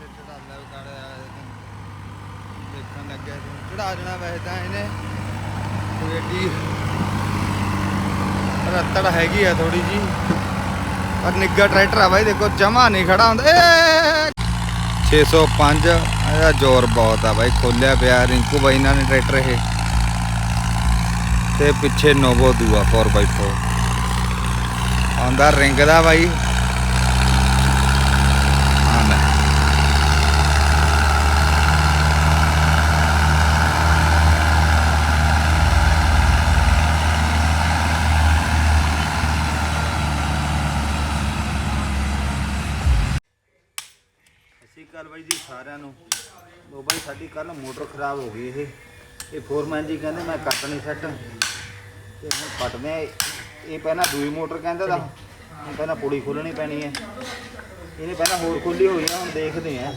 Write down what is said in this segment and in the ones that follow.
ਪਾਸੇ ਚੜਾਉਂਦਾ ਵੀ ਕਾੜਾ ਦੇਖਣ ਲੱਗਿਆ ਚੜਾ ਜਣਾ ਵੈਸੇ ਤਾਂ ਇਹਨੇ। ਏਡੀ ਰੱਤੜ ਹੈਗੀ ਆ ਥੋੜੀ ਜੀ ਪਰ ਨਿੱਗਾ ਟਰੈਕਟਰ ਆ ਬਾਈ, ਦੇਖੋ ਜਮਾ ਨਹੀਂ ਖੜਾ ਹੁੰਦਾ। ਏ! 605 ਇਹਦਾ ਜ਼ੋਰ ਬਹੁਤ ਆ ਬਾਈ, ਖੋਲਿਆ ਪਿਆ ਰਿੰਕੂ ਬਾਈ ਨਾਲ ਨੇ ਟਰੈਕਟਰ ਇਹ। ਤੇ ਪਿੱਛੇ ਨੋਵੋ ਦੂਆ 4x4 ਆਉਂਦਾ ਰਿੰਗ ਦਾ ਬਾਈ। ਜੀ ਸਾਰਿਆਂ ਨੂੰ। ਲੋ ਬਾਈ ਸਾਡੀ ਕੱਲ ਮੋਟਰ ਖਰਾਬ ਹੋ ਗਈ ਇਹ। ਇਹ ਫੋਰਮੈਨ ਜੀ ਕਹਿੰਦੇ ਮੈਂ ਕੱਟ ਨਹੀਂ ਸੈੱਟ ਤੇ ਹੁਣ ਕੱਟਦੇ ਆ। ਇਹ ਪਹਿਲਾਂ ਦੂਈ ਮੋਟਰ ਕਹਿੰਦਾ ਦਾ ਹੁਣ ਪਹਿਲਾਂ ਪੁੜੀ ਖੋਲਣੀ ਪੈਣੀ ਹੈ। ਇਹਨੇ ਪਹਿਲਾਂ ਹੋਰ ਖੋਲੀ ਹੋਈ ਆ ਹੁਣ ਦੇਖਦੇ ਆ।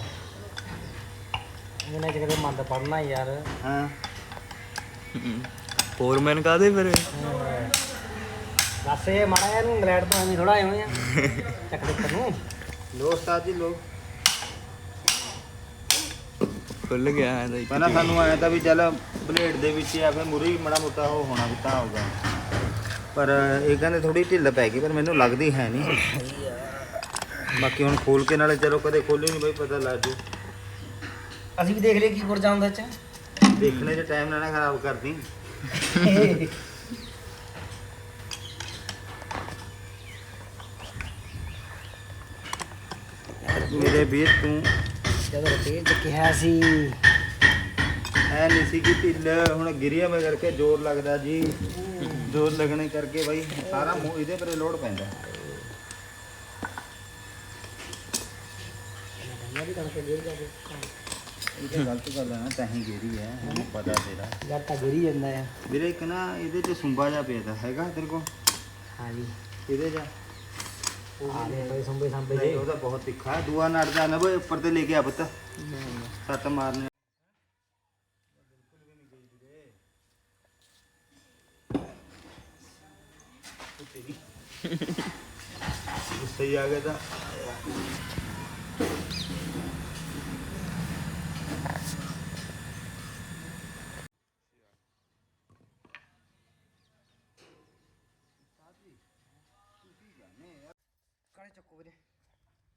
ਇਹਨੇ ਕਿਤੇ ਮੰਦ ਪੜਨਾ ਯਾਰ। ਹਾਂ। ਫੋਰਮੈਨ ਕਾਦੇ ਫਿਰ? ਦੱਸ ਇਹ ਮਾੜਾ ਜਿਹਾ ਨੂੰ ਇੰਗਲੈਂਡ ਤੋਂ ਐਵੇਂ ਥੋੜਾ ਹੋਏ ਆ ਚੱਕ ਦੇ ਨੂੰ। ਲੋ ਉਸਤਾਦ ਜੀ ਲੋ ਖੁੱਲ ਗਿਆ ਹੈ ਤਾਂ ਪਹਿਲਾਂ ਸਾਨੂੰ ਆਇਆ ਤਾਂ ਵੀ ਚੱਲ ਬਲੇਡ ਦੇ ਵਿੱਚ ਆ ਫਿਰ ਮੁਰੀ ਮੜਾ ਮੋਟਾ ਉਹ ਹੋਣਾ ਵੀ ਤਾਂ ਹੋਊਗਾ। ਪਰ ਇਹ ਕਹਿੰਦੇ ਥੋੜੀ ਢਿੱਲ ਪੈ ਗਈ ਪਰ ਮੈਨੂੰ ਲੱਗਦੀ ਹੈ ਨਹੀਂ। ਬਾਕੀ ਹੁਣ ਖੋਲ ਕੇ ਨਾਲੇ ਚਲੋ ਕਦੇ ਖੋਲੀ ਨਹੀਂ ਬਈ ਪਤਾ ਲੱਗ ਜੂ। ਅਸੀਂ ਵੀ ਦੇਖ ਲਈਏ ਕੀ ਪੁਰਜਾ ਹੁੰਦਾ ਚ। ਦੇਖਣੇ 'ਚ ਟਾਈਮ ਨਾ ਨਾ ਖਰਾਬ ਕਰਦੀ। ਮੇਰੇ ਵੀਰ ਤੂੰ ਜਦੋਂ ਤੇਲ ਚ ਕਿਹਾ ਸੀ। ਐ ਨਹੀਂ ਸੀ ਕਿ ਢਿੱਲ ਹੁਣ ਗਿਰਿਆ ਮੈਂ ਕਰਕੇ ਜ਼ੋਰ ਲੱਗਦਾ ਜੀ। ਜ਼ੋਰ ਲੱਗਣੇ ਕਰਕੇ ਬਾਈ ਸਾਰਾ ਮੂੰਹ ਇਹਦੇ ਪਰੇ ਲੋਡ ਪੈਂਦਾ। ਮੈਂ ਵੀ ਕਣਕ ਦੇ ਜਾ ਇਹ ਤਾਂ ਗਲਤ ਗੱਲ ਹੈ ਨਾ ਤਾਂ ਹੀ ਗਿਰੀ ਹੈ ਮੈਨੂੰ ਪਤਾ ਤੇਰਾ। ਯਾਰ ਤਾਂ ਗਿਰੀ ਜਾਂਦਾ ਆ। ਵੀਰੇ ਇੱਕ ਨਾ ਇਹਦੇ 'ਚ ਸੁੰਬਾ ਜਾ ਪਿਆ ਤਾ ਹੈਗਾ ਤੇਰੇ ਕੋਲ? ਹਾਂਜੀ। ਇਹਦੇ 'ਚ? ਆ ਦੇ ਪਏ ਸੰਭੇ ਸੰਭੇ ਨਹੀਂ ਦੇ ਉਹਦਾ ਬਹੁਤ ਤਿੱਖਾ ਹੈ ਦੂਆ ਨੜ ਦਾ ਨਾ ਬਈ ਉੱਪਰ ਤੇ ਲੈ ਕੇ ਆ ਪੁੱਤ ਸੱਟ ਮਾਰਨੇ ਸਹੀ ਆ ਗਿਆ ਤਾਂ ਕਾਲੇ ਚੱਕੋ ਵੀਰੇ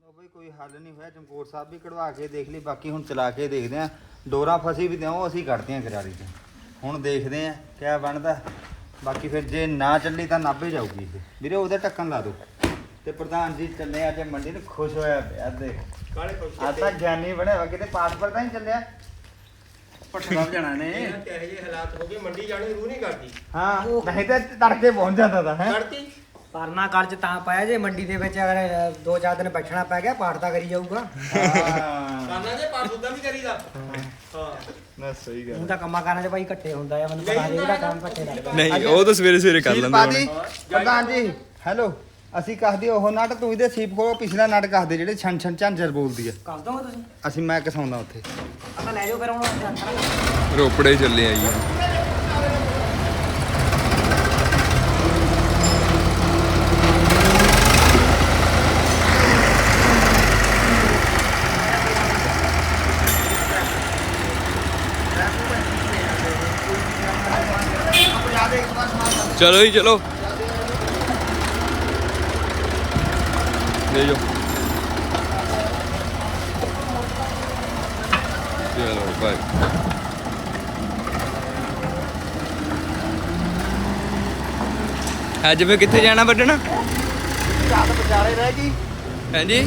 ਲੋ ਬਈ ਕੋਈ ਹੱਲ ਨਹੀਂ ਹੋਇਆ ਚਮਕੌਰ ਸਾਹਿਬ ਵੀ ਕਢਵਾ ਕੇ ਦੇਖ ਲਈ ਬਾਕੀ ਹੁਣ ਚਲਾ ਕੇ ਦੇਖਦੇ ਆ ਡੋਰਾ ਫਸੀ ਵੀ ਦਿਓ ਅਸੀਂ ਕੱਢਦੇ ਆ ਗਰਾਰੀ ਤੇ। ਹੁਣ ਦੇਖਦੇ ਆ ਕਿਆ ਬਣਦਾ। ਬਾਕੀ ਫਿਰ ਜੇ ਨਾ ਚੱਲੀ ਤਾਂ ਨਾਭੇ ਜਾਊਗੀ ਵੀਰੇ ਉਹਦੇ ਢੱਕਣ ਲਾ ਦਿਓ। ਤੇ ਪ੍ਰਧਾਨ ਜੀ ਚੱਲੇ ਅੱਜ ਮੰਡੀ ਨੂੰ ਖੁਸ਼ ਹੋਇਆ ਪਿਆ ਦੇਖ। ਕਾਲੇ ਅੱਜ ਤਾਂ ਗਿਆਨੀ ਬਣਿਆ ਵਾ ਕਿਤੇ ਪਾਸਪੋਰਟ ਤਾਂ ਨਹੀਂ ਚੱਲਿਆ। ਸਾਹਿਬ ਜਾਣਾ ਨੇ ਇਹ ਕਿਹੋ ਜਿਹੇ ਹਾਲਾਤ ਹੋ ਗਏ ਮੰਡੀ ਜਾਣੇ ਰੂਹ ਨਹੀਂ ਕਰਦੀ। ਹਾਂ ਨਹੀਂ ਤਾਂ ਤੜਕੇ ਪਹੁੰਚ ਜਾਂਦਾ ਤਾਂ ਹੈ। ਕਰਦੀ? ਪਰਨਾ ਕਰਜ ਤਾਂ ਪਾਇਆ ਜੇ ਮੰਡੀ ਦੇ ਵਿੱਚ ਅਗਰ ਦੋ ਚਾਰ ਦਿਨ ਬੈਠਣਾ ਪੈ ਗਿਆ ਪਾਠ ਤਾਂ ਕਰੀ ਜਾਊਗਾ। ਕਰਨਾ ਜੇ ਪਰ ਦੁੱਧਾ ਵੀ ਕਰੀਦਾ। ਹਾਂ। ਨਾ ਸਹੀ ਉਹ ਤਾਂ ਕੰਮਾਂ ਕਾਰਾਂ 'ਚ ਭਾਈ ਇਕੱਠੇ ਹੁੰਦਾ ਆ ਮੈਨੂੰ ਪਤਾ ਨਹੀਂ ਜਿਹੜਾ ਕੰਮ ਇਕੱਠੇ ਲੱਗਦਾ। ਨਹੀਂ ਉਹ ਤਾਂ ਸਵੇਰੇ ਸਵੇਰੇ ਕਰ ਲੈਂਦੇ ਪਾਦੀ ਹੁਣ ਪ੍ਰਧਾਨ ਜੀ ਹੈਲੋ ਅਸੀਂ ਕਹਦੇ ਉਹ ਨਟ ਤੂੰ ਇਹਦੇ ਸੀਪ ਕੋਲ ਪਿਛਲਾ ਨਟ ਕਹਦੇ ਜਿਹੜੇ ਛਣ ਛਣ ਝਾਂਜਰ ਬੋਲਦੀ ਆ। ਕਰ ਦੋਗੇ ਤੁਸੀਂ? ਅਸੀਂ ਮੈਂ ਕਸਾਉਂਦਾ ਉੱਥੇ। ਆਪਾਂ ਲੈ ਜਾਓ ਫਿਰ ਹੁਣ। ਰੋਪੜੇ ਚੱਲੇ ਆਈਏ ਚਲੋ ਜੀ ਚਲੋ। ਲੈ ਜਾਓ। ਚਲੋ ਬਾਏ ਅੱਜ ਫੇ ਕਿੱਥੇ ਜਾਣਾ ਵੱਢਣ? ਰਾਤ ਵਿਚਾਲੇ ਰਹਿ ਗਈ। ਹਾਂਜੀ?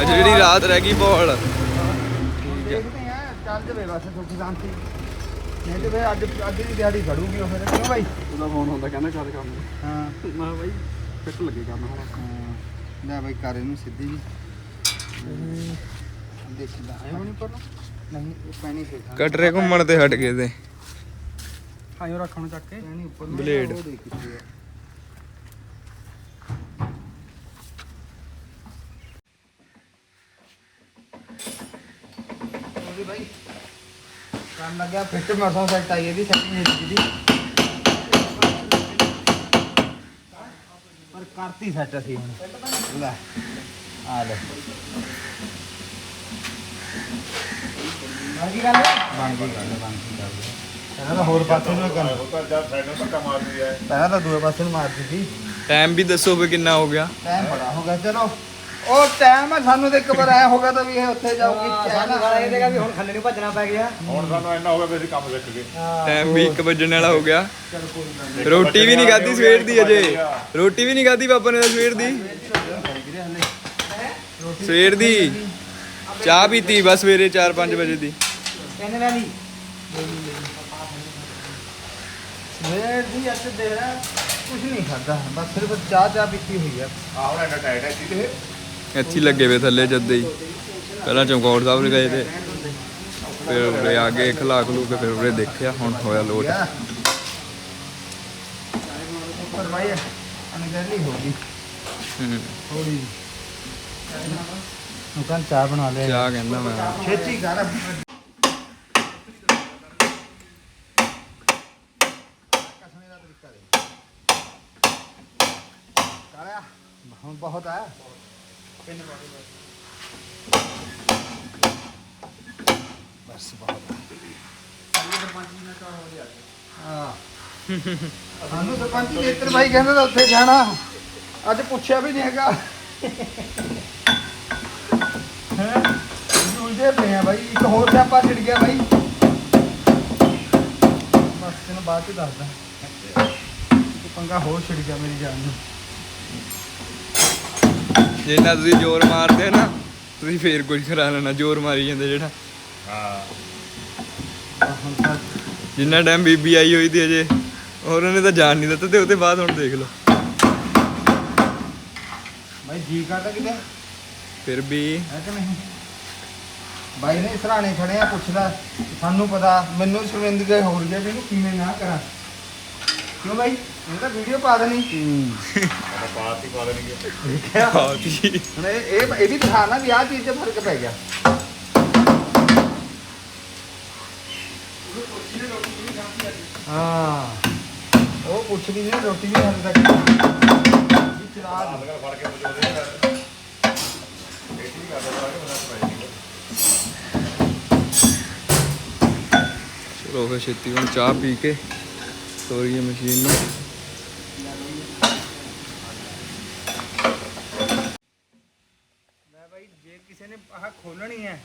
ਅੱਜ ਜਿਹੜੀ ਰਾਤ ਰਹਿ ਗਈ ਬੋਲ। ਦੇਖਦੇ ਆ ਚੱਲ ਜਵੇ ਬਸ ਸੁੱਖ ਸ਼ਾਂਤੀ। ਨਹੀਂ ਤੇ ਫਿਰ ਅੱਜ ਅੱਜ ਦੀ ਦਿਹਾੜੀ ਖੜੂਗੀ ਉਹ ਫਿਰ। ਕਿਉਂ ਭਾਈ? ਉਹਦਾ ਫੋਨ ਹੁੰਦਾ ਕਹਿੰਦਾ ਕਰ ਕੰਮ। ਹਾਂ। ਮੈਂ ਬਾਈ ਫਿੱਟ ਲੱਗੇ ਕਰਨ ਹੁਣ। ਹਾਂ। ਲੈ ਭਾਈ ਕਰ ਇਹਨੂੰ ਸਿੱਧੀ ਜੀ। ਦੇਖਦਾ ਆਇਓ ਨਹੀਂ ਪਰ ਨਹੀਂ ਇਹ ਪੈਣੀ ਫੇਰ। ਕਟਰੇ ਘੁੰਮਣ ਤੇ ਹਟ ਗਏ ਤੇ। ਆਇਓ ਰੱਖਣ ਨੂੰ ਚੱਕ ਕੇ। ਪੈਣੀ ਉੱਪਰ ਨੂੰ। ਬਲੇਡ। ਉਹ ਦੇਖ ਕਿੱਥੇ ਆ। ਉਹਦੀ ਭਾਈ ਕੰਮ ਲੱਗਿਆ ਫਿੱਟ ਮਰਸੋਂ ਸੈੱਟ ਆਈ ਇਹਦੀ ਸੈਟਿੰਗ ਹੈ ਜੀ। ਕਰਤੀ ਸੈੱਟ ਅਸੀਂ ਹੁਣ। ਲੈ ਆ ਲੈ। ਬਣ ਗਈ ਗੱਲ? ਬਣ ਗਈ ਗੱਲ ਬਣ ਗਈ ਗੱਲ। ਪਹਿਲਾਂ ਤਾਂ ਹੋਰ ਪਾਸੇ ਨੂੰ ਕਰ ਪਹਿਲਾਂ ਤਾਂ ਦੂਏ ਪਾਸੇ ਨੂੰ ਮਾਰਦੀ ਸੀ। ਟਾਈਮ ਵੀ ਦੱਸੋ ਵੀ ਕਿੰਨਾ ਹੋ ਗਿਆ। ਟਾਈਮ ਬੜਾ ਹੋ ਗਿਆ ਚਲੋ। ਉਹ ਟਾਈਮ ਹੈ ਸਾਨੂੰ ਤੇ ਇੱਕ ਵਾਰ ਆਇਆ ਹੋਗਾ ਤਾਂ ਵੀ ਇਹ ਉੱਥੇ ਜਾਊਗੀ ਸਾਨੂੰ ਸਾਲਾ ਇਹ ਦੇਗਾ ਵੀ ਹੁਣ ਥੱਲੇ ਨੂੰ ਭੱਜਣਾ ਪੈ ਗਿਆ। ਹੁਣ ਸਾਨੂੰ ਇੰਨਾ ਹੋ ਗਿਆ ਵੀ ਅਸੀਂ ਕੰਮ ਸਿੱਖ ਗਏ। ਟਾਈਮ ਵੀ 1 ਵਜਣ ਵਾਲਾ ਹੋ ਗਿਆ। ਰੋਟੀ ਵੀ ਨਹੀਂ ਖਾਧੀ ਸਵੇਰ ਦੀ ਅਜੇ। ਰੋਟੀ ਵੀ ਨਹੀਂ ਖਾਧੀ ਪਾਪਾ ਨੇ ਤਾਂ ਸਵੇਰ ਦੀ। ਸਵੇਰ ਦੀ। ਚਾਹ ਪੀਤੀ ਬਸ ਸਵੇਰੇ 4-5 ਵਜੇ ਦੀ। ਕਹਿੰਦੇ ਨਹੀਂ ਸਵੇਰ ਦੀ ਅੱਜ ਦੇ ਰਿਹਾ ਕੁਝ ਨਹੀਂ ਖਾਦਾ ਬਸ ਸਿਰਫ ਚਾਹ ਚਾਹ ਪੀਤੀ ਹੋਈ ਆ। ਆਹ ਹੁਣ ਇੰਨਾ ਟਾਈਟ ਹੈ ਜੀ। ਤੇ ਇੱਥੇ ਹੀ ਲੱਗੇ ਵੇ ਥੱਲੇ ਜੱਦੇ ਹੀ। ਪਹਿਲਾਂ ਚਮਕੌਰ ਸਾਹਿਬ ਨੇ ਗਏ ਤੇ ਫਿਰ ਉਰੇ ਆ ਕੇ ਖਲਾ ਖਲੂ ਕੇ ਫਿਰ ਉਰੇ ਦੇਖਿਆ ਹੁਣ ਹੋਇਆ ਲੋਟ। ਯਾ। ਪਰ ਭਾਈ ਅਨਗਰਲੀ ਹੋ ਗਈ। ਹੂੰ। ਥੋੜੀ ਨੁਕਨ ਚਾਹ ਬਣਾ ਲੈ। ਚਾਹ ਕਹਿੰਦਾ ਮੈਂ। ਛੇਤੀ ਕਰ। ਕਸਮੇ ਦਾ ਤਰੀਕਾ ਦੇ ਬਸ ਬਹੁਤ ਹਾਂ ਸਾਨੂੰ ਸਰਪੰਚ ਨੇਤਰ ਭਾਈ ਕਹਿੰਦਾ ਤਾਂ ਉੱਥੇ ਜਾਣਾ। ਅੱਜ ਪੁੱਛਿਆ ਵੀ ਨਹੀਂ ਹੈਗਾ। ਹੈ? ਉਲਝੇ ਪਏ ਆ ਬਾਈ। ਇੱਕ ਹੋਰ ਸਿਆਪਾ ਛਿੜ ਗਿਆ ਬਾਈ। ਬਸ, ਤੈਨੂੰ ਬਾਅਦ ਚ ਦੱਸਦਾ। ਇੱਕ ਪੰਗਾ ਹੋਰ ਛਿੜ ਗਿਆ ਮੇਰੀ ਜਾਨ ਨੂੰ। ਜੇ ਨਾ ਤੁਸੀਂ ਜ਼ੋਰ ਮਾਰਦੇ ਨਾ ਤੁਸੀਂ ਫੇਰ ਕੁਝ ਕਰਾ ਲੈਣਾ ਜ਼ੋਰ ਮਾਰੀ ਜਾਂਦੇ ਜਿਹੜਾ। ਹਾਂ ਜਿੰਨਾ ਟਾਈਮ ਬੀਬੀ ਆਈ ਹੋਈ ਦੀ ਅਜੇ ਹੋਰ ਉਹਨੇ ਤਾਂ ਜਾਣ ਨਹੀਂ ਦਿੱਤਾ ਤੇ ਉਹਦੇ ਬਾਅਦ ਹੁਣ ਦੇਖ ਲਓ। ਬਾਈ ਜੀ ਕਰਦਾ ਕਿਤੇ? ਫਿਰ ਵੀ ਹੈ ਕਿ ਨਹੀਂ? ਬਾਈ ਨੇ ਸਰਾਣੇ ਖੜੇ ਆ ਪੁੱਛਦਾ ਸਾਨੂੰ ਪਤਾ ਮੈਨੂੰ ਸ਼ਰਮਿੰਦਗੀ ਹੋ ਰਹੀ ਹੈ ਵੀ ਇਹਨੂੰ ਕਿਵੇਂ ਨਾ ਕਰਾਂ? ਕਿਉਂ ਬਾਈ? ਇਹ ਤਾਂ ਵੀਡੀਓ ਪਾ ਦੇਣੀ। ਆਪਾਂ ਬਾਤ ਹੀ ਪਾ ਦੇਣਗੇ ਦੇਖਿਆ ਬਹੁਤ ਹੀ ਹੁਣ ਇਹ ਇਹ ਇਹ ਵੀ ਦਿਖਾਣਾ ਵੀ ਆਹ ਚੀਜ਼ 'ਚ ਫ਼ਰਕ ਪੈ ਗਿਆ। ਹਾਂ। ਉਹ ਪੁੱਛਦੀ ਨਹੀਂ ਰੋਟੀ ਵੀ ਹਾਲੇ ਤੱਕ। ਵੀ ਚਲਾ ਦੇ। ਲਗਾ ਫੜ ਕੇ ਬਚੋਦੇ ਨੇ ਇਹ ਠੀਕ ਕਰਦਾ ਸਾਰਾ ਕਿ ਬਣਾ ਪਾਈ ਚਲੋ ਫਿਰ ਛੇਤੀ ਹੁਣ ਚਾਹ ਪੀ ਕੇ ਤੋਰੀਏ ਮਸ਼ੀਨ ਨੂੰ ਲੈ ਬਾਈ ਜੇ ਕਿਸੇ ਨੇ ਆਹ ਖੋਲਣੀ ਹੈ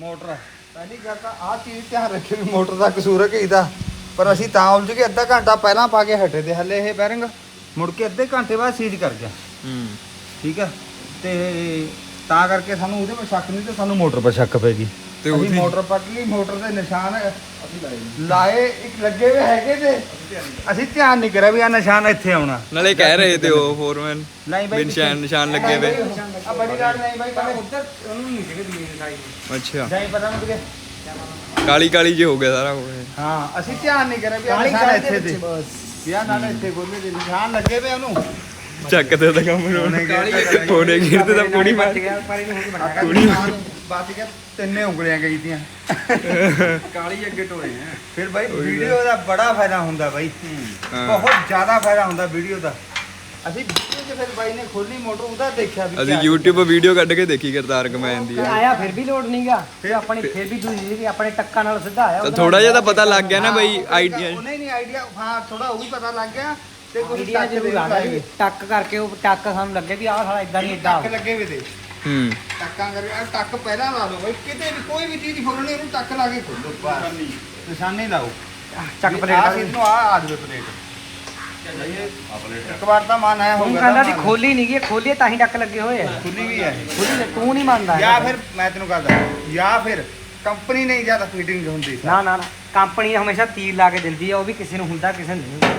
ਮੋਟਰ। ਪਹਿਲੀ ਗੱਲ ਤਾਂ ਆਹ ਚੀਜ਼ ਧਿਆਨ ਰੱਖੇ ਵੀ ਮੋਟਰ ਦਾ ਕਸੂਰ ਹੈ ਕਿ ਇਹਦਾ। ਪਰ ਅਸੀਂ ਤਾਂ ਉਲਝ ਕੇ ਅੱਧਾ ਘੰਟਾ ਪਹਿਲਾਂ ਪਾ ਕੇ ਹਟੇ ਤੇ ਹੱਲੇ ਇਹ ਬੈਰਿੰਗ ਮੁੜ ਕੇ ਅੱਧੇ ਘੰਟੇ ਬਾਅਦ ਸੀਜ਼ ਕਰ ਗਿਆ। ਹੂੰ। ਠੀਕ ਹੈ? ਤੇ ਤਾਂ ਕਰਕੇ ਸਾਨੂੰ ਉਹਦੇ ਪਰ ਸ਼ੱਕ ਨਹੀਂ ਤੇ ਸਾਨੂੰ ਮੋਟਰ ਪਰ ਸ਼ੱਕ ਪੈ ਗਈ। ਤੇ ਅਸੀਂ ਮੋਟਰ ਪੱਟ ਲਈ ਮੋਟਰ ਦੇ ਨਿਸ਼ਾਨ ਲਾਏ ਇੱਕ ਲੱਗੇ ਹੋਏ ਹੈਗੇ ਤੇ ਅਸੀਂ ਧਿਆਨ ਨਹੀਂ ਕਰਿਆ ਵੀ ਆ ਨਿਸ਼ਾਨ ਇੱਥੇ ਆਉਣਾ ਨਾਲੇ ਕਹਿ ਰਹੇ ਤੇ ਉਹ ਫੋਰਮੈਨ ਨਹੀਂ ਬਾਈ ਨਿਸ਼ਾਨ ਨਿਸ਼ਾਨ ਲੱਗੇ ਵੇ ਆ ਬੜੀ ਰਾੜ ਨਹੀਂ ਬਾਈ ਪਰ ਕਹਿੰਦੇ ਉੱਧਰ ਉਹਨੂੰ ਨਹੀਂ ਸੀਗੇ ਦੀ ਸਾਈਡ ਅੱਛਾ ਜਾਈ ਪਤਾ ਨਹੀਂ ਕਿ ਕਾਲੀ ਕਾਲੀ ਜੇ ਹੋ ਗਿਆ ਸਾਰਾ ਕੁਝ ਹਾਂ ਅਸੀਂ ਧਿਆਨ ਨਹੀਂ ਕਰਿਆ ਵੀ ਆ ਨਿਸ਼ਾਨ ਦੇ ਇੱਥੇ ਬਸ ਵੀ ਆ ਨਾਲ ਇੱਥੇ ਗੋਲੇ ਦੇ ਨਿਸ਼ਾਨ ਲੱਗੇ ਵੇ ਉਹਨੂੰ ਚੱਕ ਤੇ ਤਾਂ ਕੰਮ ਰੋਣੇ ਫੋਨੇ ਗਿਰਦੇ ਤਾਂ ਪੂਰੀ ਮਾਰ ਬਚ ਗਿਆ ਤਿੰਨੇ ਉਂਗਲੀਆਂ ਗਈ ਦੀਆਂ। ਕਾਲੀ ਅੱਗੇ ਟੋਏ ਆ। ਫਿਰ ਬਾਈ ਵੀਡੀਓ ਦਾ ਬੜਾ ਫਾਇਦਾ ਹੁੰਦਾ ਬਾਈ। ਬਹੁਤ ਜ਼ਿਆਦਾ ਫਾਇਦਾ ਹੁੰਦਾ ਵੀਡੀਓ ਦਾ। ਅਸੀਂ ਵੀਡੀਓ 'ਚ ਫਿਰ ਬਾਈ ਨੇ ਖੋਲੀ ਮੋਟਰ ਉਹਦਾ ਦੇਖਿਆ ਵੀ ਅਸੀਂ YouTube ਵੀਡੀਓ ਕੱਢ ਕੇ ਦੇਖੀ ਕਰਤਾਰ ਕਮੈਨ ਦੀ ਆਇਆ ਫਿਰ ਵੀ ਲੋਡ ਨਹੀਂਗਾ ਫਿਰ ਆਪਣੀ ਫਿਰ ਵੀ ਦੂਜੀ ਸੀ ਆਪਣੇ ਟੱਕਾ ਨਾਲ ਸਿੱਧਾ ਆਇਆ। ਉਹਦੇ ਨਾਲ ਥੋੜਾ ਜਿਹਾ ਤਾਂ ਪਤਾ ਲੱਗ ਗਿਆ ਨਾ ਬਈ ਹਾਂ, ਆਈਡੀਆ। ਨਹੀਂ ਨਹੀਂ ਆਈਡੀਆ। ਹਾਂ ਥੋੜਾ ਉਹ ਵੀ ਪਤਾ ਲੱਗ ਗਿਆ ਤੇ ਕੁਝ ਟੱਕ ਕਰਕੇ ਉਹ ਟੱਕ ਸਾਨੂੰ ਲੱਗੇ ਵੀ ਆਹ ਸਾਲਾ ਇਦਾਂ ਨਹੀਂ ਇਦਾਂ ਟੱਕ ਲੱਗੇ ਵੇ ਤੇ ਹੂੰ। ਟੱਕਾਂ ਕਰਕੇ ਆਹ ਟੱਕ ਪਹਿਲਾਂ ਲਾ ਲਓ ਬਾਈ ਕਿਤੇ ਵੀ ਕੋਈ ਵੀ ਚੀਜ਼ ਖੋਲਣੀ ਉਹਨੂੰ ਟੱਕ ਲਾ ਕੇ ਖੋਲੋ ਬਸ। ਨਿਸ਼ਾਨੇ। ਲਾਓ। ਚੱਕ ਪਲੇਟ ਦਾ ਚੀਜ਼ ਨੂੰ ਆ ਆ ਜਾਵੇ ਪਲੇਟ। ਇੱਕ ਵਾਰ ਤਾਂ ਮਨ ਆਇਆ ਹੁਣ ਹੋਊਗਾ ਕਹਿੰਦਾ ਤਾਂ ਦੀ ਖੋਲੀ ਨਹੀਂ ਗਈ ਖੋਲੀ ਤਾਂ ਹੀ ਟੱਕ ਲੱਗੇ ਹੋਏ ਆ। ਖੁੱਲੀ ਵੀ ਹੈ। ਖੋਲੀ ਤੇ ਤੂੰ ਨਹੀਂ ਮੰਨਦਾ ਜਾਂ। ਫਿਰ ਮੈਂ ਤੈਨੂੰ ਕਹਦਾ ਜਾਂ ਫਿਰ ਕੰਪਨੀ ਨਹੀਂ ਜ਼ਿਆਦਾ ਫਿਟਿੰਗ ਹੁੰਦੀ ਨਾ ਨਾ ਨਾ ਕੰਪਨੀ ਹਮੇਸ਼ਾ ਤੀਰ ਲਾ ਕੇ ਦਿੰਦੀ ਆ ਉਹ ਵੀ ਕਿਸੇ ਨੂੰ ਹੁੰਦਾ ਕਿਸੇ ਨੂੰ ਨਹੀਂ।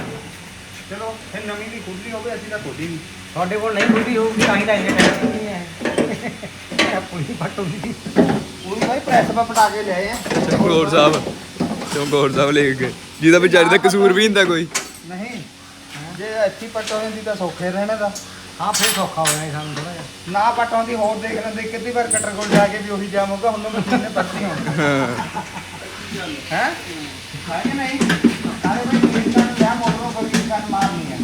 ਚਲੋ ਫਿਰ ਨਵੀਂ ਦੀ ਖੁੱਲੀ ਹੋਵੇ ਅਸੀਂ ਤਾਂ ਖੋਲੀ ਨਹੀਂ ਤੁਹਾਡੇ ਕੋਲ ਨਹੀਂ ਖੁੱਲੀ ਹੋਊਗੀ ਤਾਂ ਹੀ ਤਾਂ ਇੰਨੇ ਟਾਈਮ ਨਹੀਂ ਹੈ। ਪੂਰੀ ਫੱਟ ਹੁੰਦੀ ਉਹਨੂੰ ਭਾਈ ਪ੍ਰੈਸ ਪਾ ਪਟਾ ਕੇ ਲਿਆਏ ਆ। ਚਮਕੌਰ ਸਾਹਿਬ। ਚਮਕੌਰ ਸਾਹਿਬ ਲੈ ਕੇ ਜਿਹਦਾ ਵਿਚਾਰੀ ਦਾ ਕਸੂਰ ਵੀ ਹੁੰਦਾ ਕੋਈ। ਨਹੀਂ ਜੇ ਇੱਥੇ ਪਟ ਹੋ ਜਾਂਦੀ ਤਾਂ ਸੌਖੇ ਰਹਿਣੇ ਦਾ। ਹਾਂ ਫਿਰ ਸੌਖਾ ਹੋ ਜਾਣਾ ਸਾਨੂੰ ਥੋੜਾ ਜਿਹਾ। ਨਾ ਪਟ ਆਉਂਦੀ ਹੋਰ ਦੇਖ ਲੈਂਦੇ। ਕਿੰਨੀ ਵਾਰ ਕਟਰ ਕੋਲ ਜਾ ਕੇ ਵੀ ਉਹੀ ਜਾਮ ਹੁਣ ਹੋਣੀ ਹਾਂ। ਹੈ? ਹੈ ਕਿ ਨਹੀਂ? ਸਾਰੇ ਭਾਈ ਇਨਸਾਨ ਨੂੰ ਲਿਆ ਮੋਟਰੋਂ ਕੋਈ ਇਨਸਾਨ ਮਾਰਨੀ ਹੈ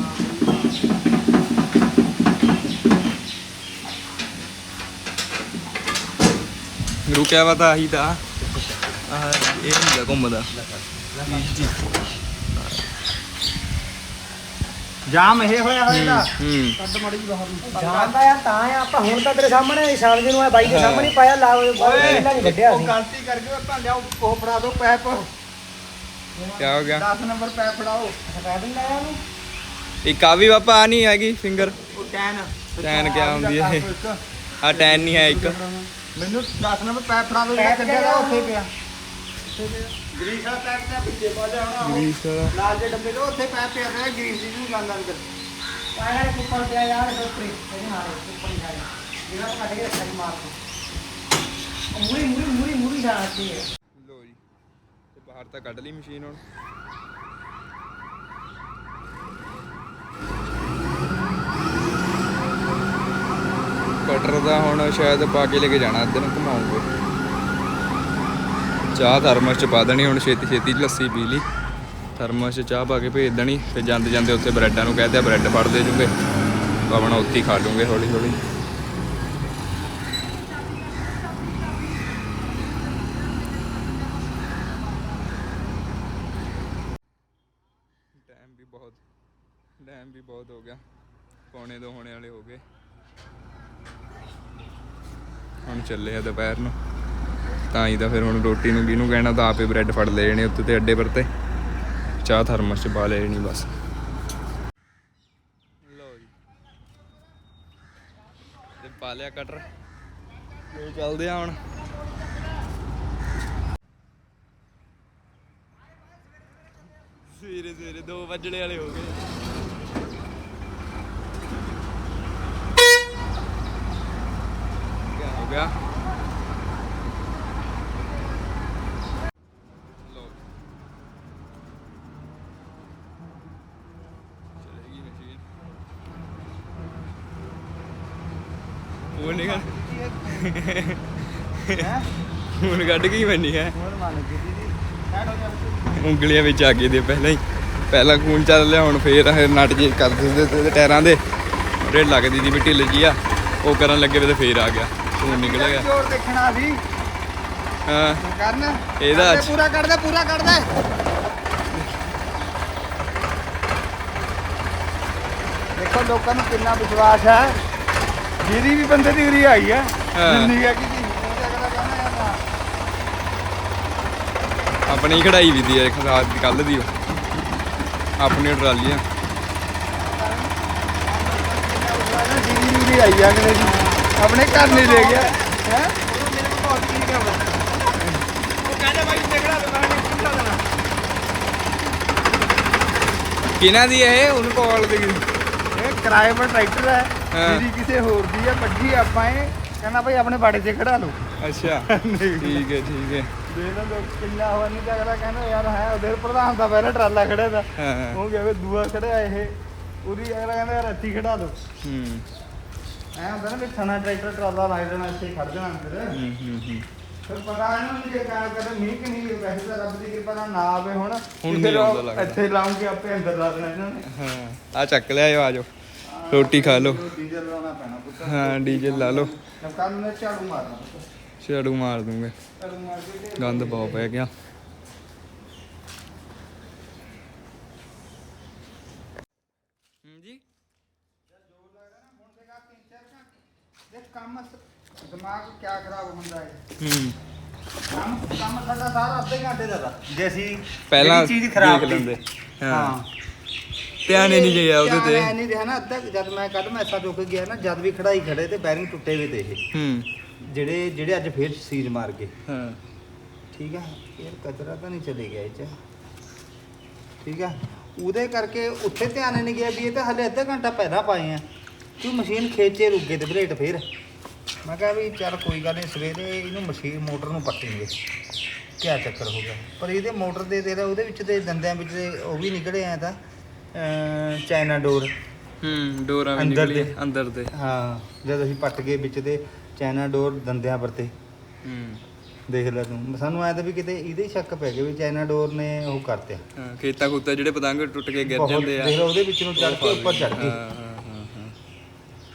ਰੁਕਿਆ ਵਾ ਤਾਂ ਆਹੀ ਤਾਂ। ਆਹ ਇਹ ਨਹੀਂ ਘੁੰਮਦਾ। ਜਾਮ ਇਹ ਹੋਇਆ ਹੋਏਗਾ ਹੂੰ ਜਾਣਦਾ ਯਾਰ ਤਾਂ ਆ ਆਪਾਂ ਹੁਣ ਤਾਂ ਤੇਰੇ ਸਾਹਮਣੇ ਸ਼ਾਮ ਨੂੰ ਆ ਬਾਈ ਦੇ ਸਾਹਮਣੇ ਪਾਇਆ ਲਾ ਪਹਿਲਾਂ ਨਹੀਂ ਕੱਢਿਆ ਉਹ ਸੀ। ਗਲਤੀ ਕਰਕੇ ਉਹ ਭਾਂਡਿਆ ਉਹ ਫੜਾ ਦਿਓ ਪੈਪ। ਕੀ ਹੋ ਗਿਆ? 10 ਨੰਬਰ ਪੈਪ ਫੜਾਓ। ਉਹਨੂੰ? ਇੱਕ ਆ ਵੀ ਪਾਪਾ ਆ ਨਹੀਂ ਹੈਗੀ ਫਿੰਗਰ ਉਹ ਟੈਨ। ਟੈਨ ਕਿਆ ਹੁੰਦੀ ਹੈ? ਆ ਟੈਨ ਨਹੀਂ ਹੈ ਇੱਕ। ਮੈਨੂੰ 10 ਨੰਬਰ ਪੈਪ ਫੜਾ ਦਿਓ ਜਿਹੜਾ ਕੱਢਿਆ ਤਾ ਉੱਥੇ ਪਿਆ। ਗਰੀਸ ਵਾਲਾ ਪੈਪ ਤਾਂ ਪਿੱਛੇ ਪਾ ਲਿਆ ਹੋਣਾ। ਗਰੀਸ। ਵਾਲਾ ਲਾਲ ਦੇ ਡੱਬੇ ਤੋਂ ਉੱਥੇ ਪੈਪ ਪਿਆ ਰਿਹਾ ਗਰੀਸ ਜੀ ਨੂੰ ਗੰਦ ਅੰਦਰ ਪਾਇਆ ਕੁੱਪਰ ਪਿਆ ਯਾਰ ਸੋਪਰੀ ਇਹਦੇ ਨਾਲ ਕੁੱਪਰ ਹੀ ਖਾਇਆ ਜਿਹੜਾ ਕੱਢ ਕੇ ਰੱਖਿਆ ਮਾਰ ਕੇ। ਮੂਰੀ ਮੂਰੀ ਮੂਰੀ ਮੂਰੀ ਜਾਣਦੀ ਹੈ ਲੋ ਜੀ ਤੇ ਬਾਹਰ ਤਾਂ ਕੱਢ ਲਈ ਮਸ਼ੀਨ ਹੁਣ। ਕਟਰ ਦਾ ਹੁਣ ਸ਼ਾਇਦ ਪਾ ਕੇ ਲੈ ਕੇ ਜਾਣਾ, ਇੱਧਰ ਨੂੰ ਘੁਮਾਉਂਗੇ। ਚਾਹ ਥਰਮਸ ਚ ਪਾ ਦੇਣੀ, ਹੁਣ ਛੇਤੀ ਛੇਤੀ ਲੱਸੀ ਪੀ ਲਈ। ਥਰਮਸ ਚ ਚਾਹ ਪਾ ਕੇ ਭੇਜ ਦੇਣੀ, ਤੇ ਜਾਂਦੇ ਜਾਂਦੇ ਉੱਥੇ ਬ੍ਰੈਡਾਂ ਨੂੰ ਕਹਤੇ ਬ੍ਰੈਡ ਫੜ ਦੇ ਜੂਗੇ। ਆਪਣਾ ਉੱਥੇ ਹੀ ਖਾ ਲੂਗੇ ਹੌਲੀ ਹੌਲੀ। ਟਾਈਮ ਵੀ ਬਹੁਤ ਟਾਈਮ ਵੀ ਬਹੁਤ ਹੋ ਗਿਆ। ਪੌਣੇ ਦੋ ਹੋਣੇ ਵਾਲੇ ਹੋ ਗਏ। ਹੁਣ ਚੱਲੇ ਆ ਦੁਪਹਿਰ ਨੂੰ। ਤਾਂ ਹੀ ਤਾਂ ਫਿਰ ਹੁਣ ਰੋਟੀ ਨੂੰ ਕਿਹਨੂੰ ਕਹਿਣਾ, ਤਾਂ ਆਪੇ ਬ੍ਰੈਡ ਫੜ ਲੈ ਜਾਣੇ ਉੱਤੇ ਤੇ ਅੱਡੇ ਪਰ ਤੇ। ਚਾਹ ਥਰਮਸ ਚ ਪਾ ਲੈ ਜਾਣੀ ਬਸ। ਲਓ ਜੀ। ਤੇ ਪਾ ਲਿਆ ਕਟਰ ਇਹ ਚੱਲਦੇ ਆ ਹੁਣ। ਸਵੇਰੇ ਸਵੇਰੇ 2 ਵਜਣੇ ਵਾਲੇ ਹੋ ਗਏ ਕਿਆ ਹੋ ਗਿਆ। ਉਹ ਨਿਕਲ ਹੁਣ ਕੱਢ ਗਈ ਮੈਨੀ ਹੈ। ਉਂਗਲੀਆਂ ਵਿੱਚ ਆ ਗਏ ਦੇ ਪਹਿਲਾਂ ਹੀ। ਪਹਿਲਾਂ ਖੂਨ ਚੱਲ ਲਿਆ ਹੁਣ ਫੇਰ ਇਹ ਨਟ ਜੇ ਕਰ ਦਿੰਦੇ ਤੇ ਟਾਇਰਾਂ ਦੇ। ਰੇ ਲੱਗਦੀ ਦੀ ਮਿੱਟੀ ਢਿੱਲ ਆ। ਉਹ ਕਰਨ ਲੱਗੇ ਵੇ ਤੇ ਫੇਰ ਆ ਗਿਆ। ਖੂਨ ਨਿਕਲ ਗਿਆ ਜੋਰ ਦੇਖਣਾ ਸੀ ਹਾਂ। ਕਰਨ। ਇਹਦਾ ਪੂਰਾ ਕੱਢ ਦੇ ਪੂਰਾ ਕੱਢ ਦੇ ਦੇਖੋ ਲੋਕਾਂ ਨੂੰ ਕਿੰਨਾ ਵਿਸ਼ਵਾਸ ਹੈ। ਜਿਹਦੀ ਵੀ ਬੰਦੇ ਦੀ ਉਰੀ ਆਈ ਹੈ। ਜਿੰਨੀ ਹੈ ਕਿ ਆਪਣੀ ਕਢਾਈ ਵੀ ਦੀ ਹੈ। ਕੱਲ ਦੀ ਆਪਣੀ ਟਰਾਲੀਆਂ। ਜਿਹਦੀ ਵੀ ਆਈ ਹੈ ਅਗਲੇ ਦੀ। ਆਪਣੇ ਘਰ ਨਹੀਂ ਲੈ ਗਿਆ। ਹੈ? ਉਹ ਮੇਰੇ ਕੋਲ ਬਹੁਤ ਠੀਕ ਹੈ ਉਹ ਕਹਿੰਦਾ ਬਾਈ ਨਿਕਲਾ ਦੁਕਾਨ ਨਹੀਂ ਖੁੱਲਾ ਦੇਣਾ ਕਿਹਨਾਂ ਦੀ ਇਹ? ਉਹਨੂੰ ਕਾਲ ਦੀ? ਇਹ ਕਿਰਾਏ ਪਰ ਟਰੈਕਟਰ ਹੈ। ਹਾਂ। ਜਿਹਦੀ ਕਿਸੇ ਹੋਰ ਦੀ ਹੈ ਵੱਡੀ ਆਪਾਂ ਇਹ ਕਹਿੰਦਾ ਭਾਈ ਆਪਣੇ ਬਾੜੇ 'ਚ ਖੜਾ ਲਓ। ਅੱਛਾ। ਠੀਕ ਹੈ ਠੀਕ ਹੈ। ਦੇਖ ਲਓ ਲੋਕ ਕਿੰਨਾ ਹੋਇਆ ਨਹੀਂ ਤਾਂ ਅਗਲਾ ਕਹਿੰਦਾ ਯਾਰ ਹੈ ਉਹਦੇ ਪ੍ਰਧਾਨ ਦਾ ਪਹਿਲਾਂ ਟਰਾਲਾ ਖੜਿਆ ਦਾ। ਉਹ ਕਹਿੰਦਾ ਦੂਆ ਖੜਿਆ ਇਹ। ਉਹਦੀ ਅਗਲਾ ਕਹਿੰਦਾ ਯਾਰ ਇੱਥੇ ਹੀ ਖੜਾ ਲਓ। ਹੂੰ। ਐ ਹੁੰਦਾ ਨਾ ਵੀ ਥਣਾ ਟਰੈਕਟਰ ਟਰਾਲਾ ਲਾਈ ਦੇਣਾ ਇੱਥੇ ਹੀ ਖੜ ਜਾਣਾ ਅੰਦਰ ਹੂੰ ਹੂੰ ਹੂੰ। ਫਿਰ ਪਤਾ ਵੀ ਜੇ ਕਾਲ ਕਰਦੇ ਮੀਂਹ ਕਿ ਨਹੀਂ ਵੈਸੇ ਤਾਂ ਰੱਬ ਦੀ ਕਿਰਪਾ ਨਾਲ ਨਾ ਆਵੇ ਹੁਣ। ਹੁਣ ਨਹੀਂ ਆਉਂਦਾ ਲੋਕ ਲੱਗਦਾ। ਇੱਥੇ ਲਾਉਂਗੇ ਆਪੇ ਅੰਦਰ ਲਾ ਦੇਣਾ ਇਹਨਾਂ ਨੇ। ਹਾਂ ਆ ਚੱਕ ਲਿਆਓ ਆਜੋ ਰੋਟੀ ਖਾ ਲਓ। ਡੀਜ਼ਲ ਲਾਉਣਾ ਪੈਣਾ ਪੁੱਤ। ਹਾਂ ਡੀਜ਼ਲ ਲਾ ਲਓ। ਕੰਮ ਨੇ ਝਾੜੂ ਮਾਰਨਾ ਪੁੱਤ। ਝਾੜੂ ਮਾਰ ਦੂੰਗੇ। ਝਾੜੂ ਮਾਰ ਕੇ ਤੇ ਗੰਦ ਬਹੁਤ ਪੈ ਗਿਆ। ਦੇਖ ਕੰਮ ਸ- ਦਿਮਾਗ ਕਿਆ ਖਰਾਬ ਹੁੰਦਾ ਹੈ ਹੂੰ। ਕੰਮ ਕੰਮ ਸਾਡਾ ਸਾਰਾ ਅੱਧੇ ਘੰਟੇ ਦਾ ਤਾ। ਜੇ ਅਸੀਂ ਪਹਿਲਾਂ ਜਿਹੜੀ ਚੀਜ਼ ਖਰਾਬ ਦੇਖ ਸੀ। ਲੈਂਦੇ ਹਾਂ। ਹਾਂ। ਧਿਆਨ ਹੀ ਨਹੀਂ ਗਿਆ ਉਹਦੇ ਤੇ। ਧਿਆਨ ਨਹੀਂ ਰਿਹਾ ਨਾ ਅੱਧਾ ਕੁ ਜਦ ਮੈਂ ਕੱਲ ਮੈਸਾ ਚੁੱਕ ਗਿਆ ਨਾ ਜਦ ਵੀ ਖੜਾਈ ਖੜੇ ਤੇ ਬੈਰਿੰਗ ਟੁੱਟੇ ਹੋਏ ਤੇ ਇਹ। ਹੂੰ। ਜਿਹੜੇ ਜਿਹੜੇ ਅੱਜ ਫੇਰ ਸੀਜ਼ ਮਾਰ ਗਏ। ਹਾਂ। ਠੀਕ ਆ? ਯਾਰ ਕਚਰਾ ਤਾਂ ਨਹੀਂ ਚਲੇ ਗਿਆ ਇਹ ਚ। ਠੀਕ ਆ? ਉਹਦੇ ਕਰਕੇ ਉੱਥੇ ਧਿਆਨ ਨਹੀਂ ਗਿਆ ਵੀ ਇਹ ਤਾਂ ਹਲੇ ਅੱਧਾ ਘੰਟਾ ਪਹਿਲਾਂ ਪਾਏ ਆ। ਤੂੰ ਮਸ਼ੀਨ ਖੇਚੇ ਰੁੱਗੇ ਤੇ ਬਲੇਟ ਫੇਰ। ਮੈਂ ਕਿਹਾ ਵੀ ਚੱਲ ਕੋਈ ਗੱਲ ਨਹੀਂ ਸਵੇਰੇ ਇਹਨੂੰ ਮਸ਼ੀਨ ਮੋਟਰ ਨੂੰ ਪੱਟੀਏ ਕਿਆ ਚੱਕਰ ਹੋ ਗਿਆ? ਪਰ ਇਹਦੇ ਮੋਟਰ ਦੇ ਤੇਰਾ ਉਹਦੇ ਵਿੱਚ ਤੇ ਦੰਦਿਆਂ ਵਿੱਚ ਤੇ ਉਹ ਵੀ ਨਿਕਲੇ ਆ ਤਾਂ ਚਾਈਨਾ ਡੋਰ। ਹੂੰ ਡੋਰਾਂ ਵੀ ਅੰਦਰ ਨਿਕਲੀ ਦੇ। ਅੰਦਰ ਤੇ ਹਾਂ ਜਦ ਅਸੀਂ ਪੱਟ ਗਏ ਵਿੱਚ ਦੇ ਚਾਈਨਾ ਡੋਰ ਦੰਦਿਆਂ ਪਰ ਤੇ ਹੂੰ। ਦੇਖ ਲੈ ਤੂੰ। ਸਾਨੂੰ ਐਂ ਤਾਂ ਵੀ ਕਿਤੇ ਇਹਦੇ ਹੀ ਸ਼ੱਕ ਪੈ ਗਿਆ ਵੀ ਚਾਈਨਾ ਡੋਰ ਨੇ ਉਹ ਕਰਤਿਆ। ਹਾਂ ਖੇਤਾਂ ਖੂਤਾਂ ਜਿਹੜੇ ਪਤੰਗ ਟੁੱਟ ਕੇ ਗਿਰ ਬਹੁਤ ਜਾਂਦੇ ਆ। ਦੇਖ ਲਓ ਉਹਦੇ ਵਿੱਚ ਨੂੰ ਚੜ ਕੇ ਉੱਪਰ ਚੜ ਗਏ। ਹਾਂ ਹਾਂ।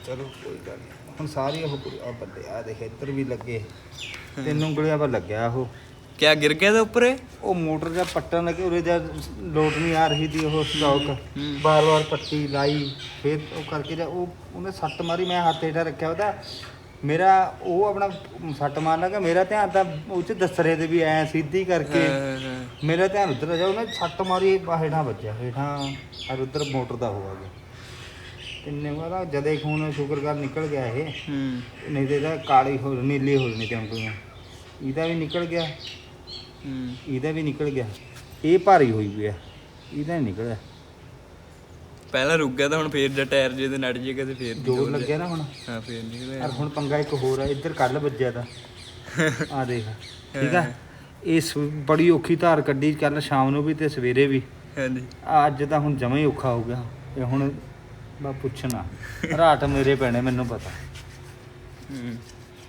ਚਲੋ ਕੋਈ ਗੱਲ ਨਹੀਂ ਹੁਣ ਸਾਰੀ ਉਹ ਆ ਬੰਦੇ ਆ ਦੇਖ ਇੱਧਰ ਵੀ ਲੱਗੇ। ਤਿੰਨ ਉਂਗਲੀਆਂ ਪਰ ਲੱਗਿਆ ਉਹ। ਕਿਆ ਗਿਰ ਗਿਆ ਤੇ ਉੱਪਰ? ਇਹ? ਉਹ ਮੋਟਰ ਦਾ ਪੱਟਣ ਲੱਗੇ ਉਰੇ ਜਦ ਲੋਡ ਨਹੀਂ ਆ ਰਹੀ ਦੀ ਉਹ ਸਟਾਕ ਬਾਰ-ਬਾਰ ਪੱਟੀ ਲਾਈ ਫਿਰ ਉਹ ਕਰਕੇ ਜਾ- ਉਹ ਉਹਨੇ ਸੱਟ ਮਾਰੀ ਮੈਂ ਹੱਥ ਹੇਠਾਂ ਰੱਖਿਆ ਉਹਦਾ। ਮੇਰਾ ਉਹ ਆਪਣਾ ਸੱਟ ਮਾਰਨ ਲੱਗਾ ਮੇਰਾ ਧਿਆਨ ਤਾਂ ਉਹ ਚ ਦਸਰੇ ਦੇ ਵੀ ਐ ਸਿੱਧੀ ਕਰਕੇ। ਹਾਂ, ਹਾਂ। ਮੇਰਾ ਧਿਆਨ ਉਧਰ ਜਾ ਉਹਨੇ ਸੱਟ ਮਾਰੀ ਹੇਠਾਂ ਵੱਜਿਆ ਹੇਠਾਂ ਔਰ ਉਧਰ ਮੋਟਰ ਦਾ ਹੋ ਗਿਆ। ਕਿੰਨੇ ਵਾਰਾ ਜਦੇ ਖੂਨ ਸ਼ੁਕਰ ਕਰ ਨਿਕਲ ਗਿਆ ਇਹ ਹੂੰ। ਨਹੀਂ ਤੇ ਇਹਦਾ ਕਾਲੀ ਹੋ ਨੀਲੀ ਹੋ ਜਣੀ ਟੈਂਪੂਆਂ ਇਹਦਾ ਵੀ ਨਿਕਲ ਗਿਆ। ਹੂੰ। ਇਹਦਾ ਵੀ ਨਿਕਲ ਗਿਆ। ਇਹ ਭਾਰੀ ਹੋਈ ਪਈ ਆ। ਇਹਦਾ ਨਹੀਂ ਨਿਕਲਿਆ। ਪਹਿਲਾਂ ਰੁਕ ਗਿਆ ਤਾਂ ਹੁਣ ਫੇਰ ਜੇ ਟਾਇਰ ਜੇ ਤੇ ਨੜ ਜੇ ਕਦੇ ਫੇਰ ਨੀ ਜੋਰ ਖੋਲ੍ਹ ਲੱਗਿਆ ਨਾ ਹੁਣ? ਹਾਂ ਫੇਰ ਨਿਕਲਿਆ ਯਾਰ ਹੁਣ ਪੰਗਾ ਇੱਕ ਹੋਰ ਆ ਇੱਧਰ ਕੱਲ ਵੱਜਿਆ ਤਾਂ। ਆ ਦੇਖ। ਠੀਕ ਆ? ਇਹ ਸ- ਬੜੀ ਔਖੀ ਧਾਰ ਕੱਢੀ ਕੱਲ ਸ਼ਾਮ ਨੂੰ ਵੀ ਤੇ ਸਵੇਰੇ ਵੀ। ਹਾਂਜੀ। ਆ ਅੱਜ ਤਾਂ ਹੁਣ ਜਮਾ ਹੀ ਔਖਾ ਹੋ ਗਿਆ। ਇਹ ਹੁਣ ਬਾ ਪੁੱਛਣਾ। ਰਾਤ ਮੇਰੇ ਪੈਣੇ ਮੈਨੂੰ ਪਤਾ। ਹੂੰ।